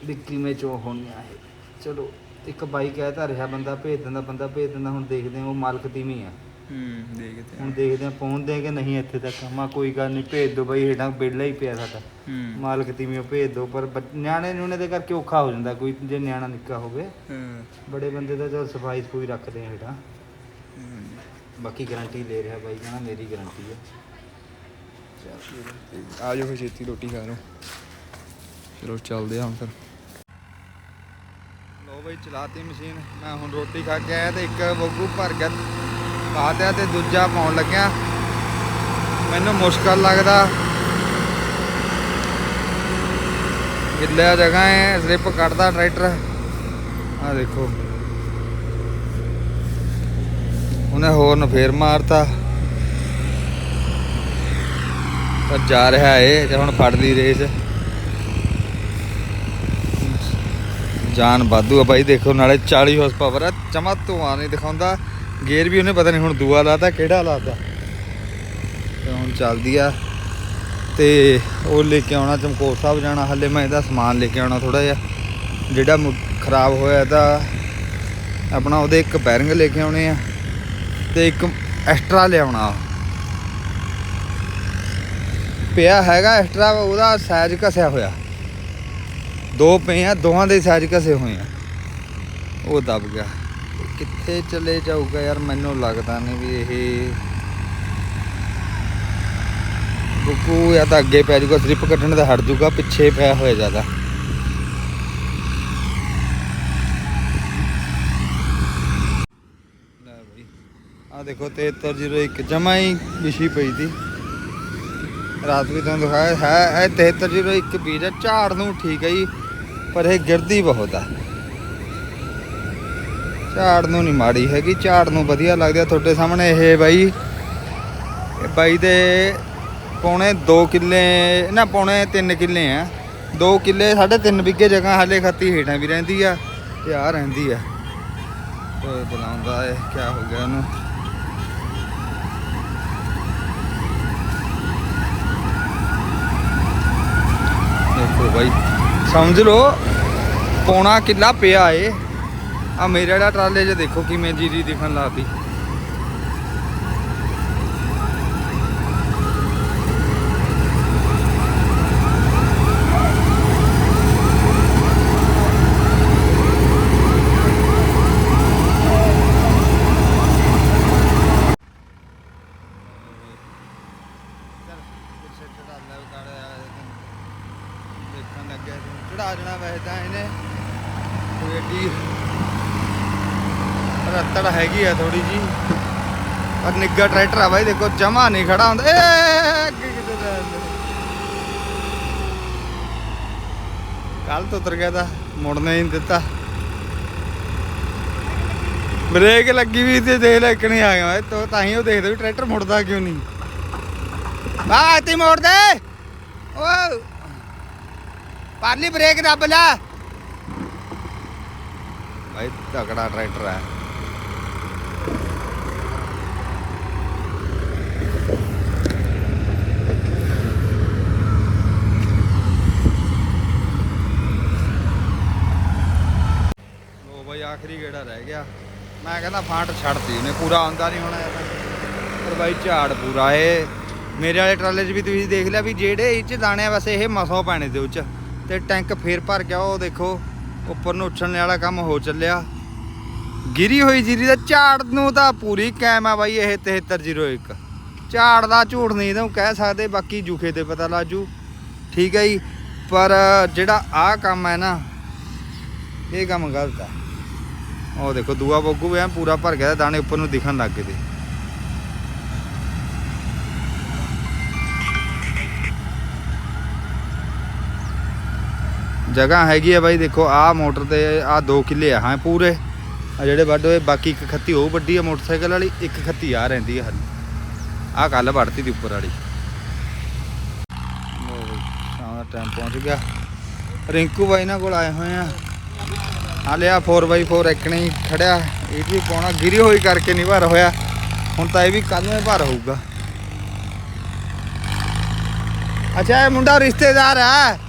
ਵੀ ਕਿਵੇਂ ਚੋ ਹੋਣੀਆਂ ਇਹ। ਚਲੋ ਇੱਕ ਬਾਈ ਕਹਿਤਾ ਰਿਹਾ ਬੰਦਾ ਭੇਜ ਦਿੰਦਾ ਬੰਦਾ ਭੇਜ ਦਿੰਦਾ ਹੁਣ ਦੇਖਦੇ ਆ ਉਹ ਮਾਲਕ ਤੀਵੀਂ ਆ। ਹੂੰ ਦੇਖਦੇ ਹੁਣ ਦੇਖਦੇ ਆ ਪਹੁੰਚਦੇ ਆ ਕਿ ਨਹੀਂ ਇੱਥੇ ਤੱਕ। ਮਾ ਕੋਈ ਗੱਲ ਨਹੀਂ ਭੇਜ ਦੋ ਬਾਈ ਹੇਠਾਂ ਬੇੜਲਾ ਹੀ ਪਿਆ ਸਾਡਾ। ਹੂੰ। ਮਾਲਕ ਤੀਵੀਂ ਉਹ ਭੇਜ ਦੋ ਪਰ ਬੱਚ- ਨਿਆਣੇ ਨੂਣੇ ਦੇ ਕਰਕੇ ਔਖਾ ਹੋ ਜਾਂਦਾ। ਕੋਈ ਜੇ ਨਿਆਣਾ ਨਿੱਕਾ ਹੋਵੇ। ਹਾਂ। ਆ ਬੜੇ ਬੰਦੇ ਦਾ ਚਲ ਸਫ਼ਾਈ ਸਫੂਈ ਰੱਖਦੇ ਆ ਹੇਠਾਂ। ਬਾਕੀ ਗਾਰੰਟੀ ਲੈ ਰਿਹਾ ਬਾਈ ਕਹਿੰਦਾ ਮੇਰੀ ਗਾਰੰਟੀ ਆ ਆ ਜਾਓ ਫਿਰ ਛੇਤੀ ਰੋਟੀ ਖਾ ਲਓ। ਚਲੋ ਚੱਲਦੇ ਹਾਂ ਹੁਣ ਫਿਰ। ਲੋ ਬਈ, ਚਲਾਤੀ ਮਸ਼ੀਨ। ਮੈਂ ਹੁਣ ਰੋਟੀ ਖਾ ਕੇ ਆਇਆ ਤੇ ਇੱਕ ਬੱਗੂ ਭਰ ਗਿਆ ਪਾਤਿਆ ਤੇ ਦੂਜਾ ਪਾਉਣ ਲੱਗਿਆ। ਮੈਨੂੰ ਮੁਸ਼ਕਲ ਲੱਗਦਾ। ਗਿੱਲਿਆ ਜਗ੍ਹਾ ਹੈ ਸਲਿੱਪ ਕੱਢਦਾ ਟਰੈਕਟਰ। ਆ ਦੇਖੋ। ਉਹਨੇ ਹੋਰ ਫੇਰ ਮਾਰਤਾ। ਪਰ ਜਾ ਰਿਹਾ ਏ ਤੇ ਹੁਣ ਫੜ ਲਈ ਰੇਸ। ਜਾਨ ਬਾਦੂ ਆ ਬਾਈ, ਦੇਖੋ ਨਾਲੇ 40 ਹਾਰਸ ਪਾਵਰ ਆ ਚਮਾ ਧੂਆਂ ਨਹੀਂ ਦਿਖਾਉਂਦਾ। ਗੇਅਰ ਵੀ ਉਹਨੇ ਪਤਾ ਨਹੀਂ ਹੁਣ ਦੂਆ ਲਾਤਾ, ਕਿਹੜਾ ਲਾਤਾ। ਤੇ ਹੁਣ ਚੱਲਦੀ ਆ। ਤੇ ਉਹ ਲੈ ਕੇ ਆਉਣਾ, ਚਮਕੌਰ ਸਾਹਿਬ ਜਾਣਾ, ਹੱਲੇ ਮੈਂ ਇਹਦਾ ਸਮਾਨ ਲੈ ਕੇ ਆਉਣਾ ਥੋੜਾ ਜਿਹਾ। ਜਿਹੜਾ ਖਰਾਬ ਹੋਇਆ ਤਾਂ ਆਪਣਾ ਉਹਦੇ ਇੱਕ ਬੈਰਿੰਗ ਲੈ ਕੇ ਆਉਣੇ ਆ, ਤੇ ਇੱਕ ਐਕਸਟਰਾ ਲਿਆਉਣਾ ਪਿਆ ਹੈਗਾ ਐਕਸਟਰਾ ਉਹਦਾ ਸਾਈਜ਼ ਘਸਿਆ ਹੋਇਆ। ਦੋ ਪਏ ਆ ਦੋਹਾਂ ਦੇ ਸਾਈਜ਼ ਘਸੇ ਹੋਏ ਆ। ਉਹ ਦਬ ਗਿਆ। ਕਿੱਥੇ ਚਲੇ ਜਾਊਗਾ ਯਾਰ, ਮੈਨੂੰ ਲੱਗਦਾ ਨਹੀਂ ਵੀ ਇਹ ਗੁੱਗੂ ਜਾਂ ਤਾਂ ਅੱਗੇ ਪੈ ਜਾਊਗਾ ਸਲਿੱਪ ਕੱਢਣ ਦਾ ਹਟ ਜਾਊਗਾ, ਪਿੱਛੇ ਪਿਆ ਹੋਇਆ ਜ਼ਿਆਦਾ। ਲੈ ਆ ਦੇਖੋ 7301 ਜਮਾ ਹੀ ਵਿਛੀ ਪਈ ਸੀ। ਰਾਤ ਵੀ ਤੁਹਾਨੂੰ ਦਿਖਾਇਆ, ਹੈ ਇਹ 7301 ਬੀਜ ਹੈ ਝਾੜ ਨੂੰ ਠੀਕ ਹੈ ਜੀ, ਪਰ ਇਹ ਗਿਰਦੀ ਬਹੁਤ ਆ। ਝਾੜ ਨੂੰ ਨਹੀਂ ਮਾੜੀ ਹੈਗੀ, ਝਾੜ ਨੂੰ ਵਧੀਆ ਲੱਗਦਾ ਤੁਹਾਡੇ ਸਾਹਮਣੇ ਇਹ ਬਾਈ ਇਹ ਬਾਈ ਦੇ ਪੌਣੇ 2 ਕਿੱਲੇ, ਨਾ ਪੌਣੇ 3 ਕਿੱਲੇ ਆ। 2 ਕਿੱਲੇ 3.5 ਵਿਗੇ ਜਗ੍ਹਾ ਹਾਲੇ ਖਾਤੀ ਹੇਠਾਂ ਵੀ ਰਹਿੰਦੀ ਆ ਤੇ ਆ ਰਹਿੰਦੀ ਆ। ਓਏ ਬੁਲਾਉਂਦਾ ਏ ਕੀ ਹੋ ਗਿਆ ਉਹਨੂੰ ਦੇਖੋ ਬਾਈ। ਸਮਝ ਲਓ, ਪੌਣਾ ਕਿੱਲਾ ਪਿਆ ਏ। ਆ ਮੇਰੇ ਵਾਲਾ ਟਰਾਲੇ 'ਚ ਦੇਖੋ ਕਿਵੇਂ ਜੀਰੀ ਦਿਖਣ ਲੱਗਦੀ ਦੇਖਣ ਲੱਗਿਆ ਚੜਾ ਜਣਾ ਵੈਸੇ ਤਾਂ ਇਹਨੇ ਕੋਈ ਏਡੀ ਰੱਤੜ ਹੈਗੀ ਆ ਥੋੜੀ ਜੀ ਪਰ ਨਿੱਗਾ ਟਰੈਕਟਰ ਆ ਬਾਈ, ਦੇਖੋ, ਜਮਾ ਨਹੀਂ ਖੜਾ ਹੁੰਦਾ। ਏ, ਅੱਗੇ ਕਿਤੇ ਜਾ ਕੱਲ ਤੋਂ ਉਤਰ ਗਿਆ ਤਾਂ ਮੁੜਨੇ ਨਹੀਂ ਦਿੱਤਾ। ਬ੍ਰੇਕ ਲੱਗੀ ਵੀ ਤੇ ਦੇਖ ਲੈ ਕਿਨੇ ਆ ਗਿਆ। ਤੋ ਤਾਂ ਹੀ ਉਹ ਦੇਖਦਾ ਵੀ ਟਰੈਕਟਰ ਮੁੜਦਾ ਕਿਉਂ ਨਹੀਂ। ਆ ਤੇ ਮੋੜ ਦੇ। ਓ ਪਾਰਲੀ ਬ੍ਰੇਕ ਦੱਬ ਲੈ। ਭਾਈ ਤਕੜਾ ਟਰੈਕਟਰ ਹੈ ਲੋ ਬਾਈ ਆਖਰੀ ਗੇੜਾ ਰਹਿ ਗਿਆ। ਮੈਂ ਕਹਿੰਦਾ ਫਾਂਟ ਛੱਡਤੀ ਉਹਨੇ, ਪੂਰਾ ਆਉਂਦਾ ਨਹੀਂ ਹੋਣਾ ਪਰ ਬਾਈ ਝਾੜ ਪੂਰਾ ਏ। ਮੇਰੇ ਵਾਲੇ ਟਰਾਲੇ 'ਚ ਵੀ ਤੁਸੀਂ ਦੇਖ ਲਿਆ ਵੀ ਜਿਹੜੇ ਇਹ 'ਚ ਦਾਣੇ ਆ ਵੈਸੇ ਇਹ ਮਸੋਂ ਪੈਣੇ ਦੇ ਉੱਚ। ਤੇ ਟੈਂਕ ਫੇਰ ਭਰ ਗਿਆ, ਉਹ ਦੇਖੋ, ਉੱਪਰ ਨੂੰ ਉੱਛਣ ਵਾਲਾ ਕੰਮ ਹੋ ਚੱਲਿਆ। ਗਿਰੀ ਹੋਈ ਜੀਰੀ ਦਾ ਝਾੜ ਨੂੰ ਤਾਂ ਪੂਰੀ ਕਾਇਮ ਆ ਬਾਈ ਇਹ 7301 ਝਾੜ ਦਾ ਝੂਠ ਨਹੀਂ ਇਹਨੂੰ ਕਹਿ ਸਕਦੇ, ਬਾਕੀ ਜੂਖੇ ਤੇ ਪਤਾ ਲਾਜੂ। ਠੀਕ ਹੈ ਜੀ, ਪਰ ਜਿਹੜਾ ਆਹ ਕੰਮ ਹੈ ਨਾ, ਇਹ ਕੰਮ ਗਲਤ ਹੈ ਉਹ ਦੇਖੋ, ਦੂਆ ਬੋਗੂ ਵੀ ਐਂ ਪੂਰਾ ਭਰ ਗਿਆ, ਦਾਣੇ ਉੱਪਰ ਨੂੰ ਦਿਖਣ ਲੱਗ ਗਏ ਤੇ। ਜਗ੍ਹਾ ਹੈਗੀ ਆ ਬਾਈ, ਦੇਖੋ, ਆਹ ਮੋਟਰ ਤੇ ਆਹ ਦੋ ਕਿੱਲੇ ਆ, ਹਾਂ, ਪੂਰੇ। ਆ ਜਿਹੜੇ ਵੱਢ ਹੋਏ, ਬਾਕੀ ਇੱਕ ਖੱਤੀ ਉਹ ਵੱਡੀ ਆ, ਮੋਟਰਸਾਈਕਲ ਵਾਲੀ, ਇੱਕ ਖੱਤੀ ਆ ਰਹਿੰਦੀ ਆ ਹਲ। ਆਹ ਕੱਲ ਵੜਤੀ ਦੀ ਉੱਪਰ ਵਾਲੀ। ਲਓ ਬਈ, ਸ਼ਾਮ ਦਾ ਟਾਈਮ ਪਹੁੰਚ ਗਿਆ। ਰਿੰਕੂ ਬਾਈ ਨਾਲ ਕੋਲ ਆਏ ਹੋਏ ਆ। ਆ ਲਿਆ 4x4 ਇੱਕਣੇ ਹੀ ਖੜਿਆ। ਇਹ ਵੀ ਪਾਉਣਾ ਗਿਰੀ ਹੋਈ ਕਰਕੇ ਨਹੀਂ ਭਰ ਹੋਇਆ। ਹੁਣ ਤਾਂ ਇਹ ਵੀ ਕੱਲ ਨੂੰ ਭਰ ਹੋਊਗਾ। ਅੱਛਾ ਇਹ ਮੁੰਡਾ ਰਿਸ਼ਤੇਦਾਰ ਹੈ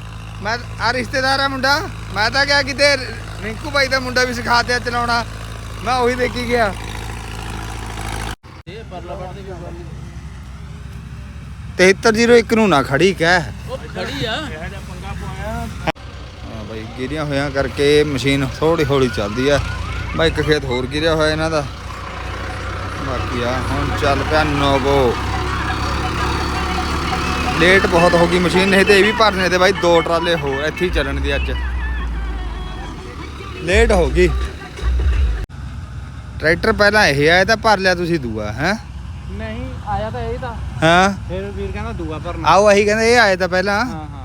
ਮੈਂ ਆ ਰਿਸ਼ਤੇਦਾਰ ਹੈ ਮੁੰਡਾ। ਮੈਂ ਤਾਂ ਕਿਹਾ ਕਿਤੇ ਰਿੰਕੂ ਬਾਈ ਦਾ ਮੁੰਡਾ ਵੀ ਸਿਖਾ ਦਿਆ ਚਲਾਉਣਾ। ਮੈਂ ਉਹੀ ਦੇਖੀ ਗਿਆ। ਇਹ ਪਰਲਾ ਵੜ ਦੇ ਵੀ ਗੱਲ 7301 ਨੂੰ ਨਾ ਖੜੀ ਕਹਿ। ਉਹ ਖੜੀ ਆ। ਬਾਈ ਗਿਰੀਆਂ ਹੋਇਆਂ ਕਰਕੇ ਮਸ਼ੀਨ ਥੋੜੀ ਹੌਲੀ ਚੱਲਦੀ ਆ। ਬਾਈ ਇੱਕ ਖੇਤ ਹੋਰ ਗਿਰਿਆ ਹੋਇਆ ਇਹਨਾਂ ਦਾ। ਬਾਕੀ ਆ ਹੁਣ ਚੱਲ ਪਿਆ ਨੋਵੋ ਲੇਟ ਬਹੁਤ ਹੋ ਗਈ ਮਸ਼ੀਨ ਨਹੀਂ ਤੇ ਇਹ ਵੀ ਭਰਨੇ ਤੇ ਬਾਈ ਦੋ ਟਰਾਲੇ ਹੋਰ ਇੱਥੇ ਹੀ ਚੱਲਣ ਦੀ ਅੱਜ। ਲੇਟ ਹੋ ਗਈ। ਟਰੈਕਟਰ ਪਹਿਲਾਂ ਇਹ ਆਇਆ ਤਾਂ ਭਰ ਲਿਆ ਤੁਸੀਂ ਦੂਆ ਹੈ? ਨਹੀਂ ਆਇਆ ਤਾਂ ਇਹ ਤਾਂ। ਹਾਂ? ਫਿਰ ਵੀਰ ਕਹਿੰਦਾ ਦੂਆ ਭਰਨਾ। ਆਓ ਅਸੀਂ ਕਹਿੰਦੇ ਇਹ ਆਏ ਤਾਂ ਪਹਿਲਾਂ। ਹਾਂ ਹਾਂ।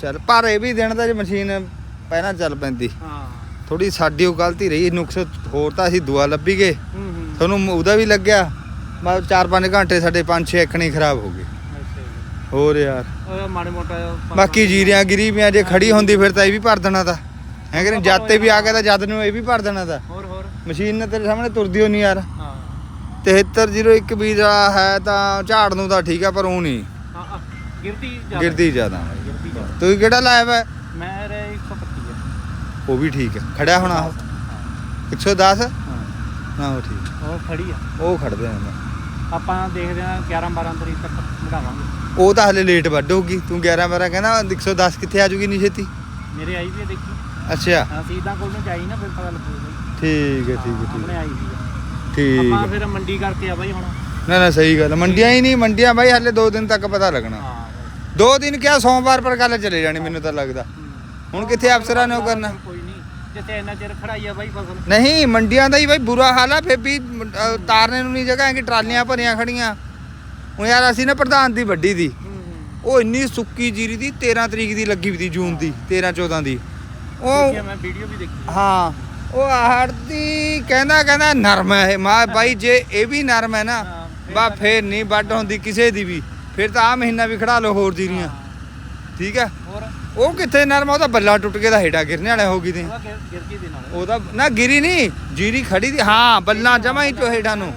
ਚੱਲ ਪਰ ਇਹ ਵੀ ਦਿਨ ਦਾ ਜੇ ਮਸ਼ੀਨ ਪਹਿਲਾਂ ਚੱਲ ਪੈਂਦੀ। ਹਾਂ। ਥੋੜੀ ਸਾਡੀ ਉਹ ਗਲਤੀ ਰਹੀ ਨੁਕਸ ਹੋਰ ਤਾਂ ਅਸੀਂ ਦੁਆ ਲੱਭੀ ਗਏ। ਹੂੰ ਹੂੰ। ਤੁਹਾਨੂੰ ਉਹਦਾ ਵੀ ਲੱਗਿਆ ਬਸ 4-5 ਘੰਟੇ ਸਾਡੇ 5-6 ਅੱਖਣੀ ਖਰਾਬ ਹੋ ਗਏ। ਹੋਰ ਯਾਰ। ਉਹ ਮਾੜੇ ਮੋਟਾ ਬਾਕੀ ਜੀਰੀਆਂ ਗਰੀਬੀਆਂ ਜੇ ਖੜੀ ਹੁੰਦੀ ਫਿਰ ਤਾਂ ਇਹ ਵੀ ਭਰ ਦੇਣਾ ਤਾਂ। ਹੈ ਕਿ ਜਦ ਤੇ ਵੀ ਆ ਗਿਆ ਤਾਂ ਜਦ ਨੂੰ ਇਹ ਵੀ ਭਰ ਦੇਣਾ ਤਾਂ। ਹੋਰ ਹੋਰ। ਮਸ਼ੀਨ ਨੇ ਤੇਰੇ ਸਾਹਮਣੇ ਤੁਰਦੀ ਹੋ ਨਹੀਂ ਯਾਰ। ਹਾਂ। 7301 ਬੀਜ ਵਾਲਾ ਹੈ ਤਾਂ ਝਾੜ ਨੂੰ ਤਾਂ ਠੀਕ ਆ ਪਰ ਉਹ ਨਹੀਂ। ਗਿਰਦੀ ਜ਼ਿਆਦਾ। ਗਿਰਦੀ ਜ਼ਿਆਦਾ। ਗਿਰਦੀ ਜ਼ਿਆਦਾ ਤੂੰ ਕਿਹੜਾ ਲਾਇਆ ਵਾ? ਮੈਂ ਰੇ 125 ਆ। ਉਹ ਵੀ ਠੀਕ ਹੈ ਖੜਿਆ ਹੋਣਾ ਉਹ? 110 ਹਾਂ। ਨਾ ਉਹ ਠੀਕ ਉਹ ਖੜੀ ਆ। ਉਹ ਖੜਦੇ ਨੇ। ਆਪਾਂ ਦੇਖਦੇ ਆ 11 12 ਤਰੀਕ ਤੱਕ ਵਧਾਵਾਂਗੇ ਉਹ ਤਾਂ ਹਲੇ ਲੇਟ ਵੱਢ ਹੋਊਗੀ ਤੂੰ 11 12 ਕਹਿੰਦਾ 110 ਕਿੱਥੇ ਆ ਜੂਗੀ ਨਹੀਂ ਛੇਤੀ? ਮੇਰੇ ਆਈ ਵੀ ਆ ਦੇਖੀ। ਅੱਛਾ। ਹਾਂ ਸੀਦਾਂ ਕੋਲ ਨੂੰ ਜਾਈ ਨਾ ਫਿਰ ਪਤਾ ਲੱਗੂਗਾ ਠੀਕ ਹੈ ਠੀਕ ਹੈ ਠੀਕ ਆਪਣੇ ਹੈ ਆਈ ਵੀ ਆ। ਠੀਕ ਆਪਾਂ ਹੈ ਫਿਰ ਮੰਡੀ ਕਰਕੇ ਆ ਬਾਈ ਹੁਣ। ਨਾ ਨਾ ਸਹੀ ਗੱਲ ਹੈ। ਮੰਡੀਆਂ ਹੀ ਨਹੀਂ ਮੰਡੀਆਂ ਬਾਈ ਹਲੇ 2 ਦਿਨ ਤੱਕ ਪਤਾ ਲੱਗਣਾ। ਹਾਂ। 2 ਦਿਨ ਕਿਹਾ ਸੋਮਵਾਰ ਪਰ ਗੱਲ ਚਲੇ ਜਾਣੀ ਮੈਨੂੰ ਤਾਂ ਲੱਗਦਾ। ਹੁਣ ਕਿੱਥੇ ਅਫਸਰਾਂ ਨੇ ਉਹ ਕਰਨਾ? ਕੋਈ ਨਹੀਂ ਜਿੱਥੇ ਇੰਨਾ ਚਿਰ ਖੜਾਈ ਆ ਬਾਈ ਫਸਲ। ਨਹੀਂ ਮੰਡੀਆਂ ਦਾ ਹੀ ਬਾਈ ਬੁਰਾ ਹਾਲ ਆ ਫੇਰ ਵੀ ਤਾਰਨੇ ਨੂੰ ਨਹੀਂ ਜਗ੍ਹਾ ਕਿ ਟਰਾਲੀਆਂ ਭਰੀਆਂ ਖੜੀਆਂ। ਹੁਣ ਯਾਰ ਅਸੀਂ ਨਾ ਪ੍ਰਧਾਨ ਦੀ ਵੱਡੀ ਦੀ। ਉਹ ਇੰਨੀ ਸੁੱਕੀ ਜੀਰੀ ਦੀ 13 ਤਰੀਕ ਦੀ ਲੱਗੀ ਵੀ ਦੀ ਜੂਨ ਦੀ 13 14 ਦੀ। ਉਹ ਦੇਖਿਆ ਮੈਂ ਵੀਡੀਓ ਵੀ ਦੇਖੀ ਹਾਂ ਉਹ ਆਹੜ ਦੀ ਕਹਿੰਦਾ ਕਹਿੰਦਾ ਨਰਮ ਹੈ ਇਹ। ਮਾ ਬਾਈ ਜੇ ਇਹ ਵੀ ਨਰਮ ਹੈ ਨਾ ਹਾਂ, ਬਾ ਫੇਰ ਨਹੀਂ ਵੱਢ ਹੁੰਦੀ ਕਿਸੇ ਦੀ ਵੀ। ਫਿਰ ਤਾਂ ਆ ਮਹੀਨਾ ਵੀ ਖੜਾ ਲਓ ਹੋਰ ਜੀਰੀਆਂ। ਠੀਕ ਹੈ? ਹੋਰ? ਉਹ ਕਿੱਥੇ ਨਰਮ ਆ, ਉਹ ਤਾਂ ਬੱਲਾ ਟੁੱਟ ਕੇ ਦਾ ਹੇਠਾਂ ਗਿਰਨੇ ਵਾਲੇ ਹੋ ਗਈ ਤੇ। ਉਹਦਾ ਗਿਰ ਗਿਰ ਗਈ ਦੇ ਨਾਲ। ਉਹਦਾ ਨਾ ਗਿਰੀ ਨਹੀਂ ਜੀਰੀ ਖੜੀ ਦੀ ਹਾਂ ਬੱਲਾ ਜਮਾ ਹੀ ਚੋ ਹੇਠਾਂ ਨੂੰ।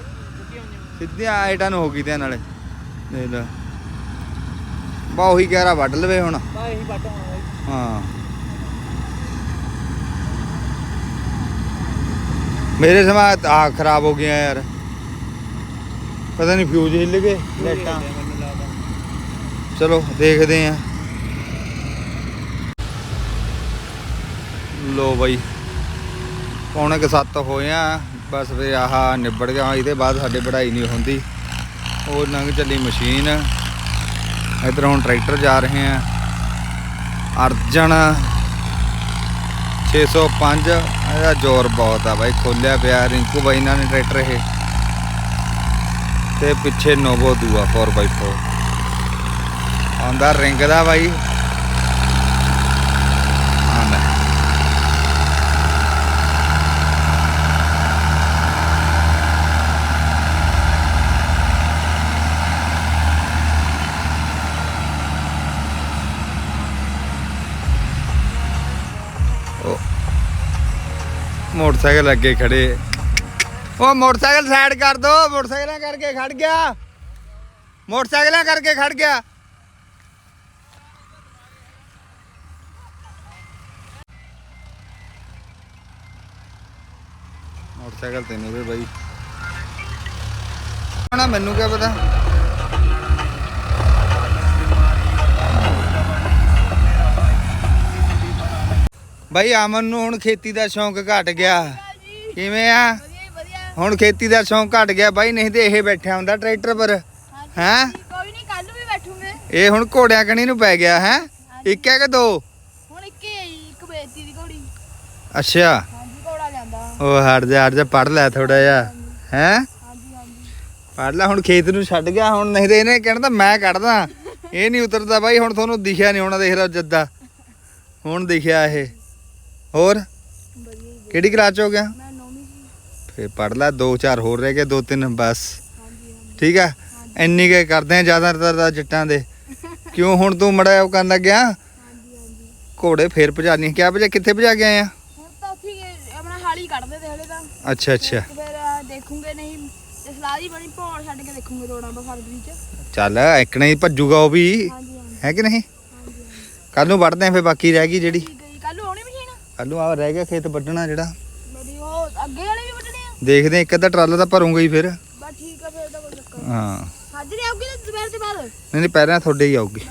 ਸਿੱਧੀਆਂ ਹੇਠਾਂ ਨੂੰ ਹੋ ਗਈ ਤੇ ਨਾਲੇ। ਦੇਖ ਲੈ। ਬਾ ਉਹੀ ਕਹਿਰਾ ਵੱਢ ਲਵੇ ਹੁਣ। ਬਾ ਇਹੀ ਬਾਟਾ ਹੋਣਾ ਬਾਈ। ਹਾਂ। ਮੇਰੇ ਸਮਾ ਆ ਖਰਾਬ ਹੋ ਗਿਆ ਯਾਰ। ਪਤਾ ਨਹੀਂ ਫਿਊਜ਼ ਹਿੱਲ ਗਏ ਲਾਈਟਾਂ। ਚਲੋ, ਦੇਖਦੇ ਆਂ। ਲੋ ਬਾਈ, ਪੌਣੇ ਕੁ ਸੱਤ ਹੋਏ ਆ, ਬਸ ਫਿਰ ਆਹ ਨਿਬੜ ਗਿਆ। ਇਹਦੇ ਬਾਅਦ ਸਾਡੇ ਪੜ੍ਹਾਈ ਨਹੀਂ ਹੁੰਦੀ। ਉਹ ਲੰਘ ਚੱਲੀ ਮਸ਼ੀਨ। ਇਧਰ ਹੁਣ ਟਰੈਕਟਰ ਜਾ ਰਹੇ ਆ। ਅਰਜਨ 605 ਇਹਦਾ ਜ਼ੋਰ ਬਹੁਤ ਆ ਬਾਈ, ਖੋਲਿਆ ਪਿਆ ਰਿੰਕੂ ਬਾਈ ਨਾਲ ਨੇ ਟਰੈਕਟਰ ਇਹ। ਤੇ ਪਿੱਛੇ ਨੋਵੋ ਦੂਆ 4x4 ਆਉਂਦਾ, ਰਿੰਗ ਦਾ ਬਾਈ। ਆਉਂਦਾ। ਮੋਟਰਸਾਈਕਲ ਅੱਗੇ ਖੜੇ। ਉਹ ਮੋਟਰਸਾਈਕਲ ਸਾਈਡ ਕਰ ਦੋ। ਮੋਟਰਸਾਈਕਲਾਂ ਕਰਕੇ ਖੜ ਗਿਆ। ਮੋਟਰਸਾਈਕਲਾਂ ਕਰਕੇ ਖੜ ਗਿਆ। ਮੋਟਰਸਾਈਕਲ ਤੈਨੂੰ ਵੀ ਬਾਈ। ਨਾ ਮੈਨੂੰ ਕੀ ਪਤਾ? ਬਾਈ ਅਮਨ ਨੂੰ ਹੁਣ ਖੇਤੀ ਦਾ ਸ਼ੌਂਕ ਘਟ ਗਿਆ। ਕਿਵੇਂ ਆ? ਹੁਣ ਖੇਤੀ ਦਾ ਸ਼ੌਂਕ ਘਟ ਗਿਆ ਬਾਈ ਨਹੀਂ ਤੇ ਇਹ ਬੈਠਿਆ ਹੁੰਦਾ ਟਰੈਕਟਰ ਪਰ। ਹੈਂ? ਕੋਈ ਨਹੀਂ ਕੱਲ ਵੀ ਬੈਠੂਗੇ। ਇਹ ਹੁਣ ਘੋੜਿਆਂ ਕਣੀ ਨੂੰ ਪੈ ਗਿਆ ਹੈ? ਇੱਕ ਹੈ ਕਿ ਦੋ? ਹੁਣ ਇੱਕ ਇੱਕ ਬੇਤੀ ਦੀ ਘੋੜੀ। ਅੱਛਾ। ਉਹ ਹਟ ਜਾ ਹਟ ਜਾ, ਪੜ ਲੈ ਥੋੜਾ ਜਿਹਾ। ਹੈ? ਹਾਂਜੀ ਪੜ ਲੈ, ਹੁਣ ਖੇਤ ਨੂੰ ਛੱਡ ਗਿਆ, ਹੁਣ ਨਹੀਂ ਤੇ ਇਹਨੇ ਕਹਿਣਾ ਤਾਂ ਮੈਂ ਕੱਢਦਾ। ਇਹ ਨਹੀਂ ਉਤਰਦਾ ਬਾਈ, ਹੁਣ ਤੁਹਾਨੂੰ ਦਿਖਿਆ ਨਹੀਂ ਹੋਣਾ, ਦੇਖ ਲਓ ਜੱਦਾ। ਹੁਣ ਦਿਖਿਆ ਇਹ। ਹੋਰ? ਕਿਹੜੀ ਕਲਾਸ ਚ ਹੋ ਗਿਆ? ਮੈਂ ਨੌਵੀਂ ਫੇਰ ਪੜ ਲੈ, ਦੋ ਚਾਰ ਹੋਰ ਰਹਿ ਗਏ, ਦੋ ਤਿੰਨ, ਬਸ। ਠੀਕ ਆ? ਇੰਨੀ ਕੇ ਕਰਦੇ ਆ ਜ਼ਿਆਦਾਤਰ ਦਾ ਜੱਟਾਂ ਦੇ। ਕਿਉਂ ਹੁਣ ਤੂੰ ਮੜਾ ਉਹ ਕਰਨ ਲੱਗਿਆ? ਘੋੜੇ ਫੇਰ ਭਜਾਨੀ ਕਿਆ ਭਜਾ, ਕਿੱਥੇ ਭਜਾ ਕੇ ਆਏ ਆ ਹੁਣ ਤਾਂ ਉੱਥੇ ਹੀ ਆਪਣਾ ਹਾਲੀ ਕੱਢਦੇ ਤੇ ਹਲੇ ਤਾਂ। ਅੱਛਾ ਅੱਛਾ। ਤੇ ਫਿਰ ਅਹ, ਦੇਖੂਗੇ ਨਹੀਂ ਤੇ ਸਲਾਹ ਦੀ ਬਣੀ ਭੌਣ ਛੱਡ ਕੇ ਦੇਖੂਗੇ ਦੋੜਾਂ ਬਾ ਫਰਵਰੀ ਚ ਚੱਲ ਇੱਕਣਾ ਹੀ ਭੱਜੂਗਾ ਉਹ ਵੀ। ਹਾਂਜੀ ਹਾਂਜੀ। ਹੈ ਕਿ ਨਹੀਂ? ਹਾਂਜੀ ਹਾਂਜੀ। ਕੱਲ ਨੂੰ ਵੱਢਦੇ ਆ ਫੇਰ ਬਾਕੀ ਰਹਿ ਗਈ ਜਿਹੜੀ। ਠੀਕ ਹੈ ਜੀ ਕੱਲ ਨੂੰ ਆਉਣੀ ਮਸ਼ੀਨ? ਕੱਲ ਨੂੰ ਆ ਰਹਿ ਗਿਆ ਖੇਤ ਵੱਢਣਾ ਜਿਹੜਾ। ਬੜੀ ਉਹ ਅੱਗੇ ਵਾਲੇ ਵੀ ਵੱਢਣੇ ਆ? ਦੇਖਦੇ ਆ, ਇੱਕ ਅੱਧਾ ਟਰਾਲਾ ਤਾਂ ਭਰੂੰਗਾ ਹੀ ਫਿਰ। ਬਸ ਠੀਕ ਆ ਫਿਰ ਤਾਂ ਕੋਈ ਚੱਕਰ ਨਹੀਂ ਹਾਂ। ਹਾਜ਼ਰੀ ਆਉਗੀ ਤਾਂ ਦੁਪਹਿਰ ਦੇ ਬਾਅਦ? ਨਹੀਂ ਨਹੀਂ ਪੈਰਾਂ ਤੁਹਾਡੇ ਹੀ ਆਊਗੀ।